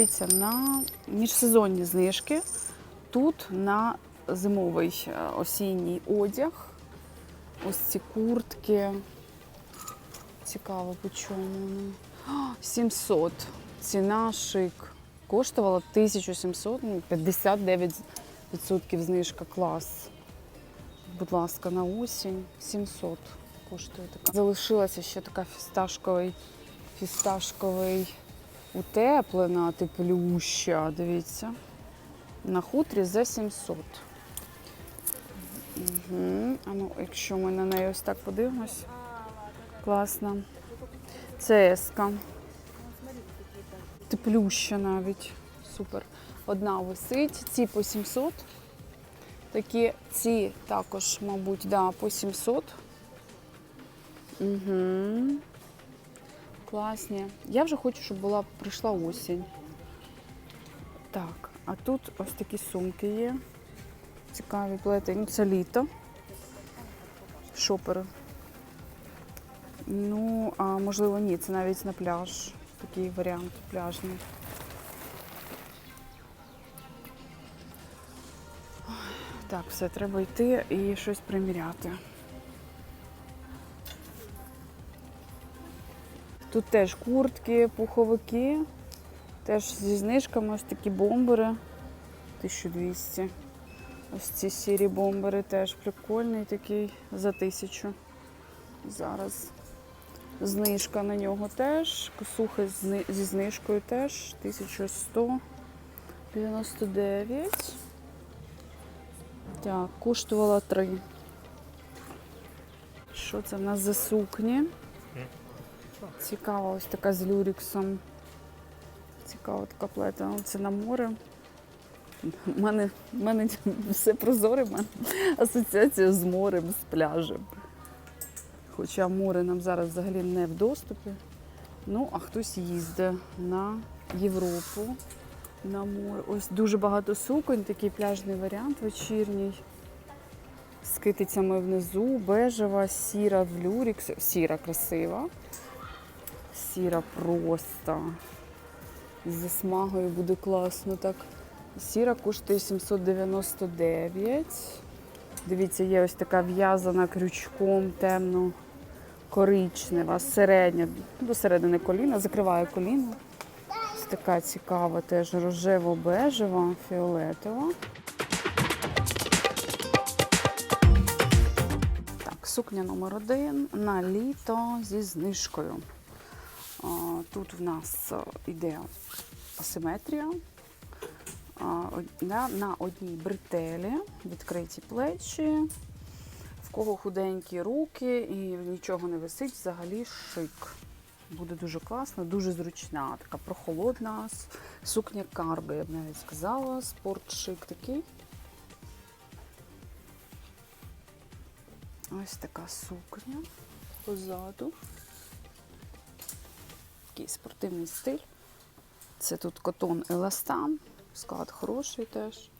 Дивіться, на міжсезонні знижки. Тут на зимовий е, осінній одяг. Ось ці куртки. Цікаво, по чому вони. 700. Ціна шик. Коштувала 1700, ну, 59% знижка. Клас. Будь ласка, на осінь 700 коштує така. Залишилася ще така фісташковий, фісташковий утеплена, теплюща, дивіться. На хутрі за 700. Угу. А ну, якщо ми на неї ось так подивимось. Класно. Це еска. Теплюща навіть. Супер. Одна висить, ці по 700. Такі ці також, мабуть, да, по 700. Угу. Класні. Я вже хочу, щоб була прийшла осінь. Так, а тут ось такі сумки є. Цікаві плетені. Це літо. Шопери. Ну, а можливо, ні, це навіть на пляж. Такий варіант пляжний. Так, все, треба йти і щось приміряти. Тут теж куртки, пуховики, теж зі знижками ось такі бомбери. 1200. Ось ці сірі бомбери теж прикольний такий за 1000. Зараз знижка на нього теж. Косухи зі знижкою теж 1199. Так, коштувала 3. Що це в нас за сукні? Цікава ось така з люріксом. Цікава така плета. Це на море. У мене, мене все прозоре, в мене асоціація з морем, з пляжем. Хоча море нам зараз взагалі не в доступі. Ну, а хтось їздить на Європу, на море. Ось дуже багато суконь, такий пляжний варіант вечірній. З китицями внизу, бежева, сіра в люрікс. Сіра красива. Сіра просто. З засмагою буде класно так. Сіра коштує 799. Дивіться, є ось така в'язана крючком темно коричнева, середня, до середини коліна, закриває коліно. Ось така цікава, теж рожево-бежева, фіолетова. Так, сукня номер один на літо зі знижкою. Тут в нас а, іде асиметрія. На, одній бретелі відкриті плечі, в кого худенькі руки і нічого не висить, взагалі шик. Буде дуже класно, дуже зручна, така прохолодна. Сукня карби, я б навіть сказала. Спорт-шик такий. Ось така сукня позаду. Такий спортивний стиль. Це тут котон еластан, склад хороший теж.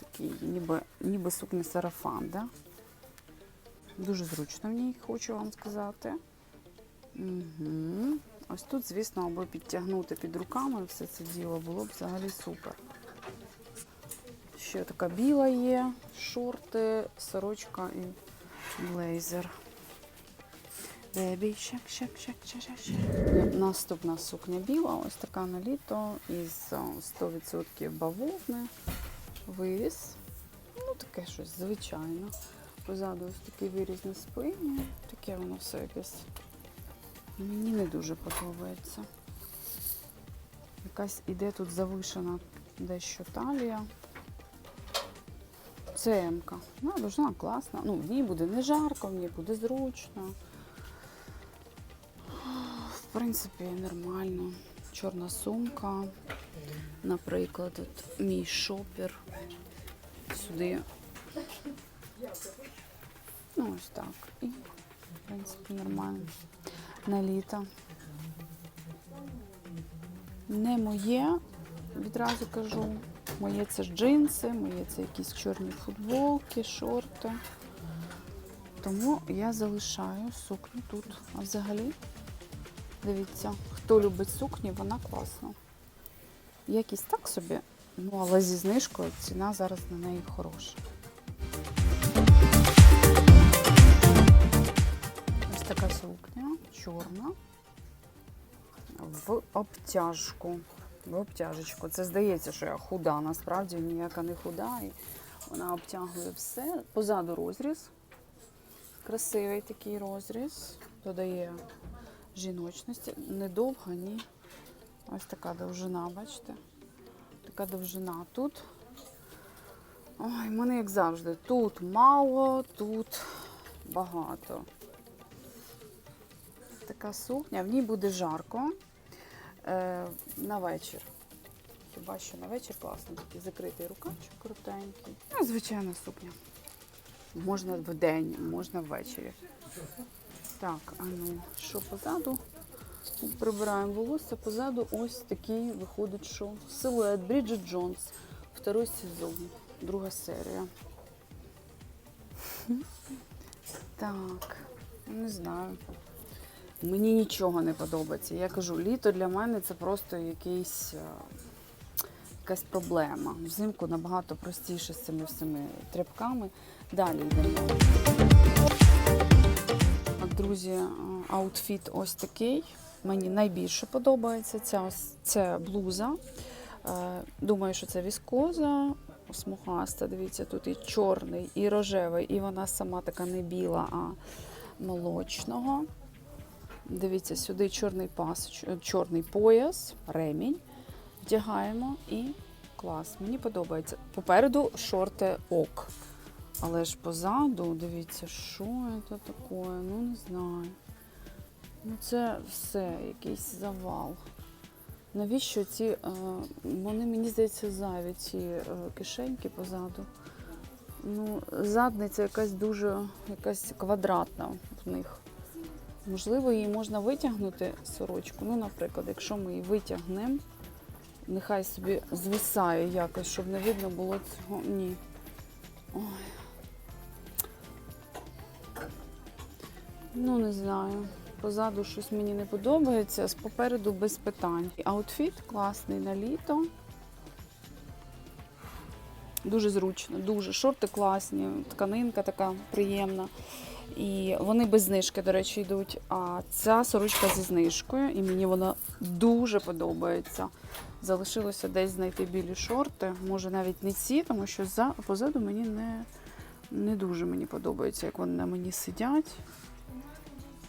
Такий ніби, ніби сукня сарафан, да? Дуже зручно в ній, хочу вам сказати. Угу. Ось тут, звісно, аби підтягнути під руками все це діло, було б взагалі супер. Ще така біла є, шорти, сорочка і блейзер. Бебі, шак, шак, шак, шак, шак. Наступна сукня біла, ось така на літо із 100% бавовни, виріз. Ну, таке щось звичайно. Позаду ось такий виріз на спині. Таке воно все якесь. Мені не дуже подобається. Якась іде тут завишена дещо талія. Це М-ка. Дуже класна. Ну, в ній буде не жарко, в ній буде зручно. В принципі, нормально. Чорна сумка. Наприклад, от мій шопер. Сюди. Ну, ось так. І, в принципі, нормально. На літо. Не моє, відразу кажу. Моє це ж джинси, моє це якісь чорні футболки, шорти. Тому я залишаю сукню тут. А взагалі, дивіться, хто любить сукні, вона класна. Якість так собі, ну але зі знижкою ціна зараз на неї хороша. Ось така сукня, чорна, в обтяжку. В обтяжечку. Це здається, що я худа, насправді ніяка не худа. І вона обтягує все. Позаду розріз. Красивий такий розріз. Додає жіночності. Недовга, ні. Ось така довжина, бачите? Така довжина тут. Ой, в мене як завжди. Тут мало, тут багато. Така сукня, в ній буде жарко е, на вечір. Хіба що на вечір класно, такий закритий рукавчик крутенький. Ну, звичайна сукня. Можна в день, можна ввечері. Так, а ну, що позаду? Прибираємо волосся. Позаду ось такий виходить, що силует Бріджит Джонс. Второй сезон, друга серія. Так, не знаю. Мені нічого не подобається. Я кажу, літо для мене це просто якийсь, е, якась проблема. Взимку набагато простіше з цими всіми тряпками. Далі йдемо. Друзі, е, аутфіт ось такий. Мені найбільше подобається. Ця це блуза. Е, Думаю, що це віскоза, смугаста. Дивіться, тут і чорний, і рожевий, і вона сама така не біла, а молочного. Дивіться, сюди чорний пас, чорний пояс, ремінь. Вдягаємо і клас. Мені подобається. Попереду шорти ок. Але ж позаду, дивіться, що це таке? Ну не знаю. Ну це все, якийсь завал. Навіщо ці, е, вони, мені здається, зайві ці е, кишеньки позаду. Ну, задниця якась дуже якась квадратна в них. Можливо, її можна витягнути сорочку. Ну, наприклад, якщо ми її витягнемо, нехай собі звисає якось, щоб не видно було цього. Ні. Ой. Ну, не знаю. Позаду щось мені не подобається, з попереду без питань. Аутфіт класний на літо. Дуже зручно, дуже. Шорти класні, тканинка така приємна. І вони без знижки, до речі, йдуть. А ця сорочка зі знижкою, і мені вона дуже подобається. Залишилося десь знайти білі шорти. Може навіть не ці, тому що за, позаду мені не, не дуже мені подобається, як вони на мені сидять.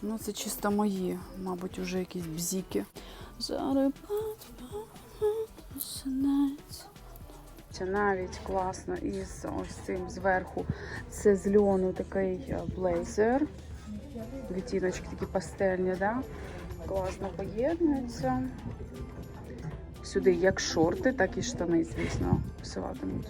Ну, це чисто мої, мабуть, вже якісь бзіки. Це навіть класно із ось цим зверху. Це з льону такий е, блейзер. Відтіночки такі пастельні, да? Класно поєднуються. Сюди як шорти, так і штани, звісно, пасуватимуть.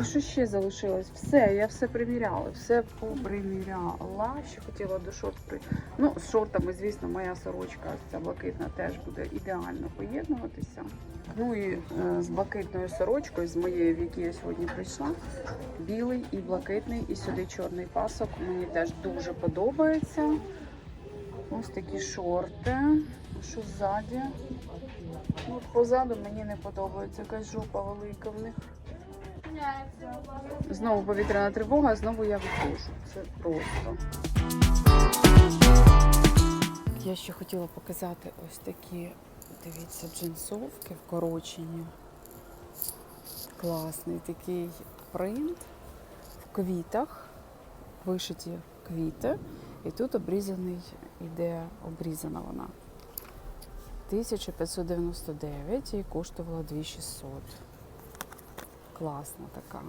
І що ще залишилось? Все, я все приміряла, все поприміряла. Ще хотіла до шорт при. Ну, з шортами, звісно, моя сорочка ця блакитна теж буде ідеально поєднуватися. Ну і е, з блакитною сорочкою, з моєю, в якій я сьогодні прийшла, білий і блакитний, і сюди чорний пасок. Мені теж дуже подобається. Ось такі шорти. Що ззаді? Ну, позаду мені не подобається, якась жопа велика в них. Знову повітряна тривога, знову я виходжу. Це просто. Я ще хотіла показати ось такі, дивіться, джинсовки вкорочені. Класний такий принт в квітах, вишиті квіти. І тут обрізаний, іде обрізана вона. 1599 і коштувала 2600. Класна така.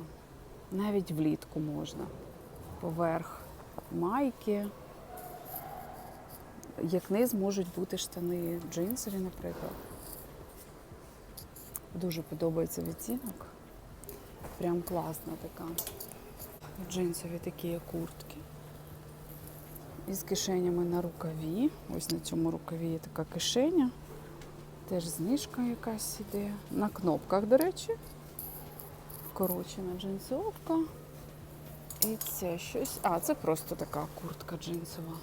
Навіть влітку можна. Поверх майки. Як низ можуть бути штани джинсові, наприклад. Дуже подобається відтінок. Прям класна така. Джинсові такі куртки. Із кишенями на рукаві. Ось на цьому рукаві є така кишеня. Теж знижка якась іде. На кнопках, до речі. Вкорочена джинсовка. І це щось. А, це просто така куртка джинсова.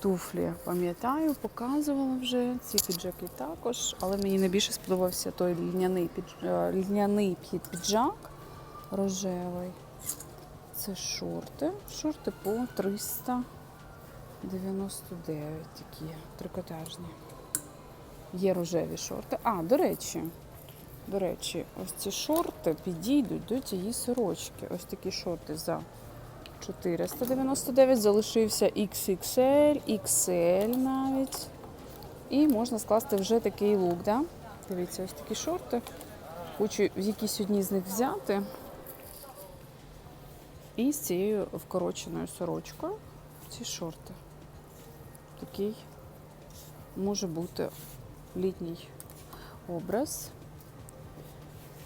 Туфлі пам'ятаю, показувала вже. Ці піджаки також, але мені найбільше сподобався той льняний, е, льняний піджак рожевий. Це шорти. Шорти по 399 такі трикотажні. Є рожеві шорти. А, до речі, до речі, ось ці шорти підійдуть до тієї сорочки. Ось такі шорти за 499 залишився XXL, XL навіть. І можна скласти вже такий лук. Да? Дивіться, ось такі шорти. Хочу якісь одні з них взяти. І з цією вкороченою сорочкою ці шорти. Такий може бути літній образ.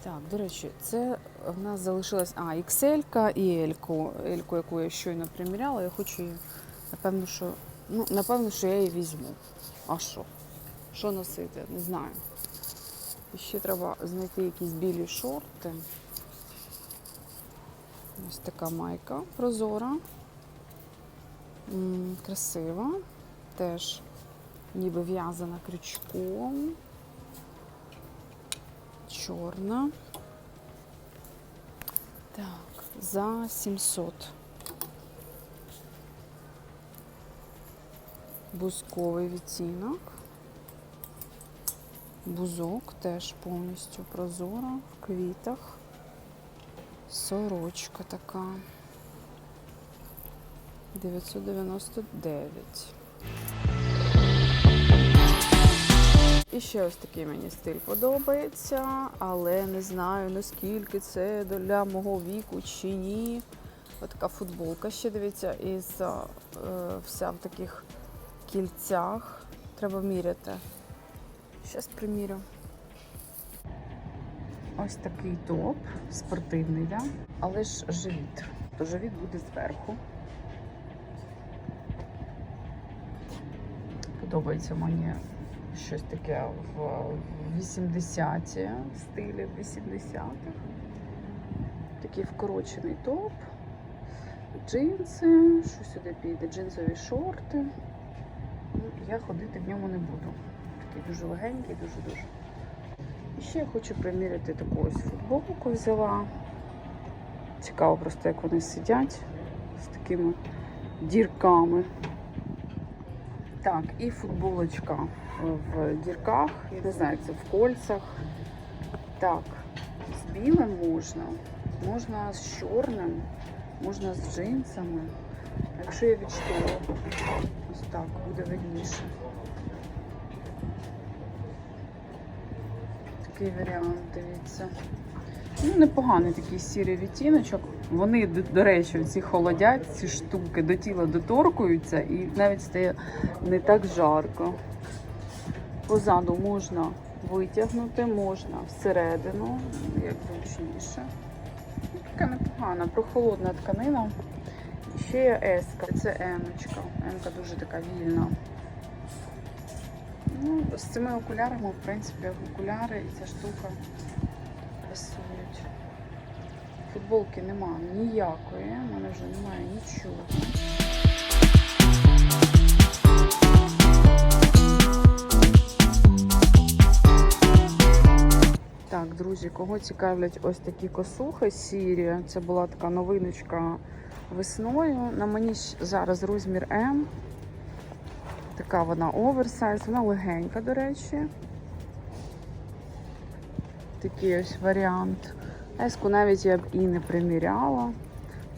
Так, до речі, це в нас залишилась а, XL і L, L, яку я щойно приміряла. Я хочу її, напевно, що, ну, напевно, що я її візьму. А що? Що носити? Не знаю. І ще треба знайти якісь білі шорти. Ось така майка прозора. Красива. Теж ніби в'язана крючком. Чорна. Так, за 700. Бузковий відтінок. Бузок теж повністю прозора в квітах. Сорочка така. 999. І ще ось такий мені стиль подобається, але не знаю наскільки це для мого віку чи ні. Ось така футболка ще дивіться, із е, вся в таких кільцях. Треба міряти. Зараз примірю. Ось такий топ, спортивний, да? але ж живіт. То живіт буде зверху. Подобається мені щось таке в 80-ті стилі 80-х. Такий вкорочений топ, джинси, що сюди піде, джинсові шорти. Ну, Я ходити в ньому не буду. Такий дуже легенький, дуже-дуже. І ще я хочу приміряти таку ось футболку взяла. Цікаво просто, як вони сидять з такими дірками. Так, і футболочка в дірках, не знаю, це в кольцах. Так, з білим можна, можна з чорним, можна з джинсами. Якщо я відштовхую, ось так буде видніше. Такий варіант, дивіться. Ну, непоганий такий сірий відтіночок. Вони, до речі, ці холодять, ці штуки до тіла доторкуються і навіть стає не так жарко. Позаду можна витягнути, можна всередину, як зручніше. Така непогана, прохолодна тканина. Ще є еска, це емочка. Емка дуже така вільна. Ну, з цими окулярами, в принципі, окуляри і ця штука пасують. Футболки нема ніякої, в мене вже немає нічого. Друзі, кого цікавлять ось такі косухи сірі, це була така новиночка весною. На мені зараз розмір М. Така вона оверсайз, вона легенька, до речі. Такий ось варіант. Еску навіть я б і не приміряла.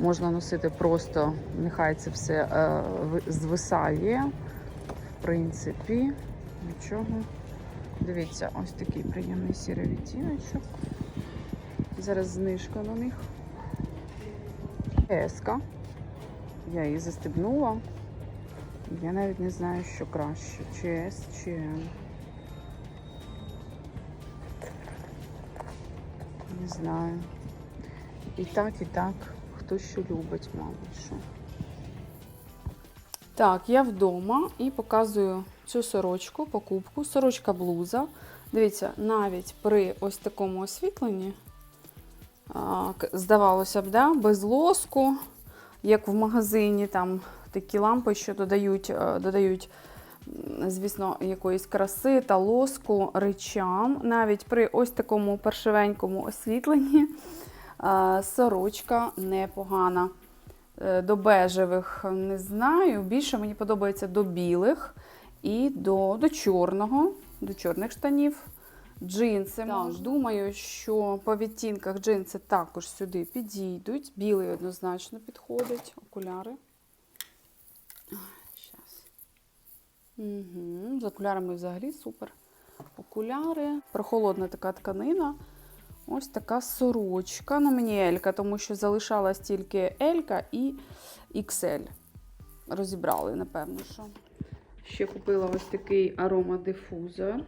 Можна носити просто, нехай це все е, звисає. В принципі, нічого. Дивіться, ось такий приємний сірий відтіночок. Зараз знижка на них. Еска. Я її застебнула. Я навіть не знаю, що краще, чи С, чи М. Не знаю. І так, і так. Хто що любить, мабуть. що. Так, я вдома і показую цю сорочку, покупку. Сорочка блуза. Дивіться, навіть при ось такому освітленні, здавалося б, да, без лоску, як в магазині, там такі лампи, що додають, е, додають, звісно, якоїсь краси та лоску речам. Навіть при ось такому паршивенькому освітленні сорочка непогана. Е, До бежевих не знаю. Більше мені подобається до білих і до, до чорного, до чорних штанів. Джинси. Так, думаю, що по відтінках джинси також сюди підійдуть. Білий однозначно підходить. Окуляри. Зараз. Угу. З окулярами взагалі супер. Окуляри. Прохолодна така тканина. Ось така сорочка. На мені Елька, тому що залишалась тільки Елька і XL. Розібрали, напевно, що. Ще купила ось такий аромадифузор.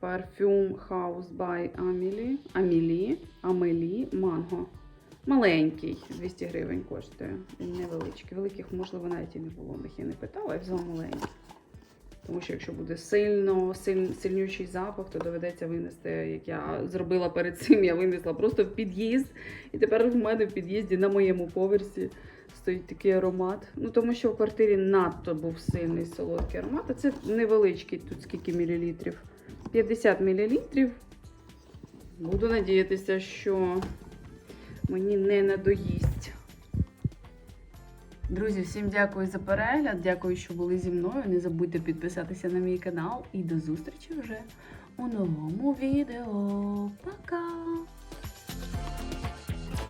Parfum House by Amelie. Amelie. Amelie Mango. Маленький, 200 гривень коштує. Він невеличкий. Великих, можливо, навіть і не було. Них я не питала, я взяла маленький. Тому що якщо буде сильно, силь, сильнючий запах, то доведеться винести, як я зробила перед цим, я винесла просто в під'їзд. І тепер в мене в під'їзді на моєму поверсі стоїть такий аромат. Ну тому що в квартирі надто був сильний солодкий аромат. А це невеличкий, тут скільки мілілітрів. 50 мілілітрів. Буду надіятися, що мені не надоїсть. Друзі, всім дякую за перегляд. Дякую, що були зі мною. Не забудьте підписатися на мій канал і до зустрічі вже у новому відео. Пока!